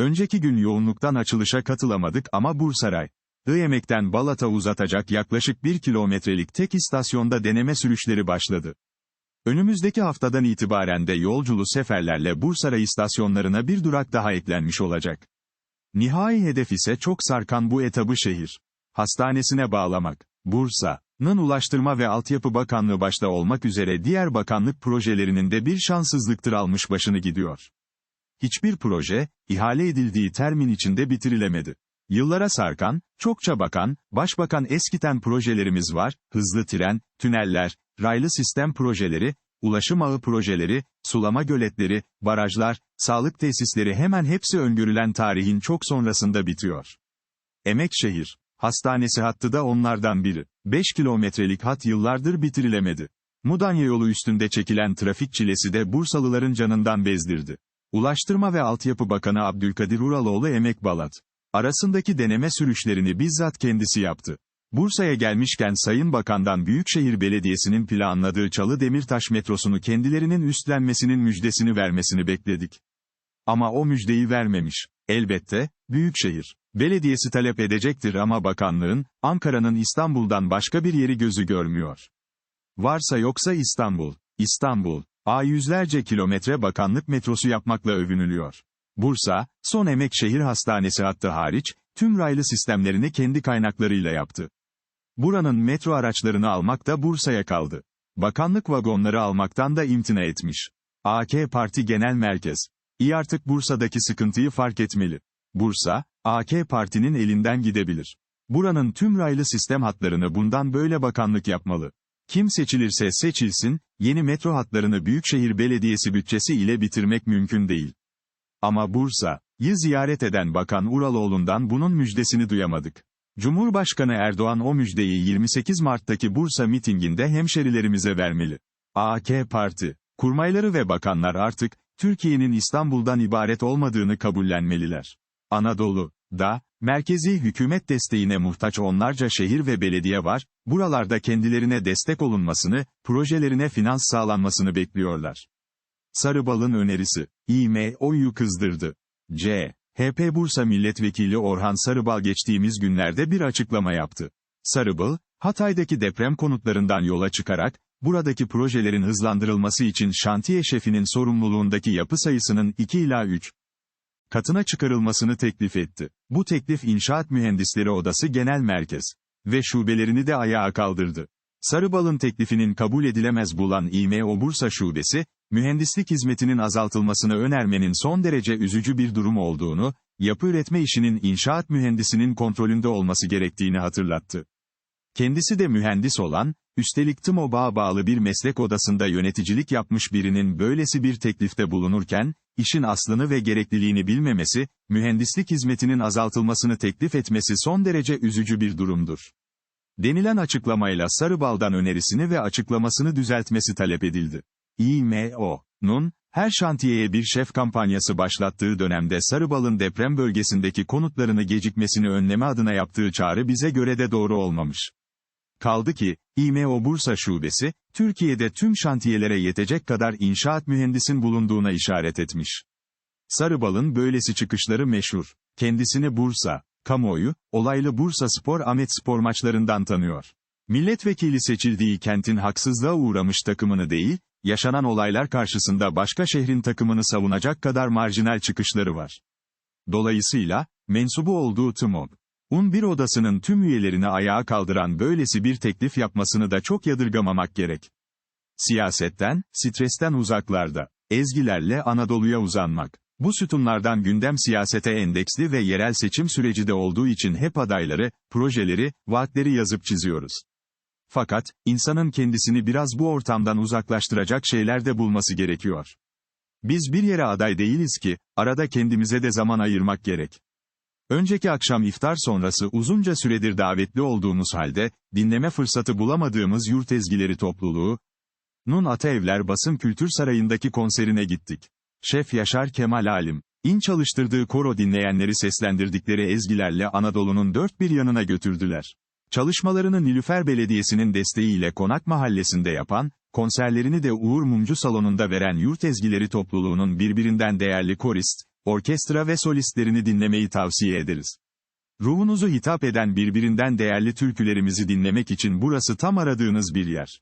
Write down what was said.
Önceki gün yoğunluktan açılışa katılamadık ama Bursaray, Iyemek'ten Balat'a uzatacak yaklaşık bir kilometrelik tek istasyonda deneme sürüşleri başladı. Önümüzdeki haftadan itibaren de yolculu seferlerle Bursaray istasyonlarına bir durak daha eklenmiş olacak. Nihai hedef ise çok sarkan bu etabı şehir hastanesine bağlamak. Bursa'nın Ulaştırma ve Altyapı Bakanlığı başta olmak üzere diğer bakanlık projelerinin de bir şanssızlıktır almış başını gidiyor. Hiçbir proje, ihale edildiği termin içinde bitirilemedi. Yıllara sarkan, çokça bakan, başbakan eskiten projelerimiz var, hızlı tren, tüneller, raylı sistem projeleri, ulaşım ağı projeleri, sulama göletleri, barajlar, sağlık tesisleri hemen hepsi öngörülen tarihin çok sonrasında bitiyor. Emekşehir, hastanesi hattı da onlardan biri. 5 kilometrelik hat yıllardır bitirilemedi. Mudanya yolu üstünde çekilen trafik çilesi de Bursalıların canından bezdirdi. Ulaştırma ve Altyapı Bakanı Abdülkadir Uraloğlu Emek Balat arasındaki deneme sürüşlerini bizzat kendisi yaptı. Bursa'ya gelmişken Sayın Bakan'dan Büyükşehir Belediyesi'nin planladığı Çalı Demirtaş metrosunu kendilerinin üstlenmesinin müjdesini vermesini bekledik. Ama o müjdeyi vermemiş. Elbette, Büyükşehir Belediyesi talep edecektir ama bakanlığın, Ankara'nın İstanbul'dan başka bir yeri gözü görmüyor. Varsa yoksa İstanbul. İstanbul, A yüzlerce kilometre bakanlık metrosu yapmakla övünülüyor. Bursa, son emek şehir hastanesi hattı hariç, tüm raylı sistemlerini kendi kaynaklarıyla yaptı. Buranın metro araçlarını almak da Bursa'ya kaldı. Bakanlık vagonları almaktan da imtina etmiş. AK Parti Genel Merkez. İyi artık Bursa'daki sıkıntıyı fark etmeli. Bursa, AK Parti'nin elinden gidebilir. Buranın tüm raylı sistem hatlarını bundan böyle bakanlık yapmalı. Kim seçilirse seçilsin, yeni metro hatlarını Büyükşehir Belediyesi bütçesi ile bitirmek mümkün değil. Ama Bursa'yı ziyaret eden Bakan Uraloğlu'ndan bunun müjdesini duyamadık. Cumhurbaşkanı Erdoğan o müjdeyi 28 Mart'taki Bursa mitinginde hemşerilerimize vermeli. AK Parti, kurmayları ve bakanlar artık, Türkiye'nin İstanbul'dan ibaret olmadığını kabullenmeliler. Anadolu, da, merkezi hükümet desteğine muhtaç onlarca şehir ve belediye var, buralarda kendilerine destek olunmasını, projelerine finans sağlanmasını bekliyorlar. Sarıbal'ın önerisi, İMO'yu kızdırdı. C. HP Bursa Milletvekili Orhan Sarıbal geçtiğimiz günlerde bir açıklama yaptı. Sarıbal, Hatay'daki deprem konutlarından yola çıkarak, buradaki projelerin hızlandırılması için şantiye şefinin sorumluluğundaki yapı sayısının 2 ila 3 katına çıkarılmasını teklif etti. Bu teklif İnşaat Mühendisleri Odası Genel Merkez ve şubelerini de ayağa kaldırdı. Sarıbal'ın teklifinin kabul edilemez bulan İMO Bursa Şubesi, mühendislik hizmetinin azaltılmasını önermenin son derece üzücü bir durum olduğunu, yapı üretme işinin inşaat mühendisinin kontrolünde olması gerektiğini hatırlattı. Kendisi de mühendis olan, üstelik TMOB'a bağlı bir meslek odasında yöneticilik yapmış birinin böylesi bir teklifte bulunurken, işin aslını ve gerekliliğini bilmemesi, mühendislik hizmetinin azaltılmasını teklif etmesi son derece üzücü bir durumdur. Denilen açıklamayla Sarıbal'dan önerisini ve açıklamasını düzeltmesi talep edildi. İMO'nun, her şantiyeye bir şef kampanyası başlattığı dönemde Sarıbal'ın deprem bölgesindeki konutlarını gecikmesini önleme adına yaptığı çağrı bize göre de doğru olmamış. Kaldı ki, İMO Bursa Şubesi, Türkiye'de tüm şantiyelere yetecek kadar inşaat mühendisin bulunduğuna işaret etmiş. Sarıbal'ın böylesi çıkışları meşhur. Kendisini Bursa, kamuoyu, olaylı Bursa Spor Ahmet Spor maçlarından tanıyor. Milletvekili seçildiği kentin haksızlığa uğramış takımını değil, yaşanan olaylar karşısında başka şehrin takımını savunacak kadar marjinal çıkışları var. Dolayısıyla, mensubu olduğu TMOB, Un bir odasının tüm üyelerini ayağa kaldıran böylesi bir teklif yapmasını da çok yadırgamamak gerek. Siyasetten, stresten uzaklarda, ezgilerle Anadolu'ya uzanmak. Bu sütunlardan gündem siyasete endeksli ve yerel seçim süreci de olduğu için hep adayları, projeleri, vaatleri yazıp çiziyoruz. Fakat, insanın kendisini biraz bu ortamdan uzaklaştıracak şeyler de bulması gerekiyor. Biz bir yere aday değiliz ki, arada kendimize de zaman ayırmak gerek. Önceki akşam iftar sonrası uzunca süredir davetli olduğumuz halde, dinleme fırsatı bulamadığımız Yurt Ezgileri topluluğu, Nun Ataevler Basın Kültür Sarayı'ndaki konserine gittik. Şef Yaşar Kemal Alim, in çalıştırdığı koro dinleyenleri seslendirdikleri ezgilerle Anadolu'nun dört bir yanına götürdüler. Çalışmalarını Nilüfer Belediyesi'nin desteğiyle Konak Mahallesi'nde yapan, konserlerini de Uğur Mumcu Salonu'nda veren Yurt Ezgileri topluluğunun birbirinden değerli korist, orkestra ve solistlerini dinlemeyi tavsiye ederiz. Ruhunuzu hitap eden birbirinden değerli türkülerimizi dinlemek için burası tam aradığınız bir yer.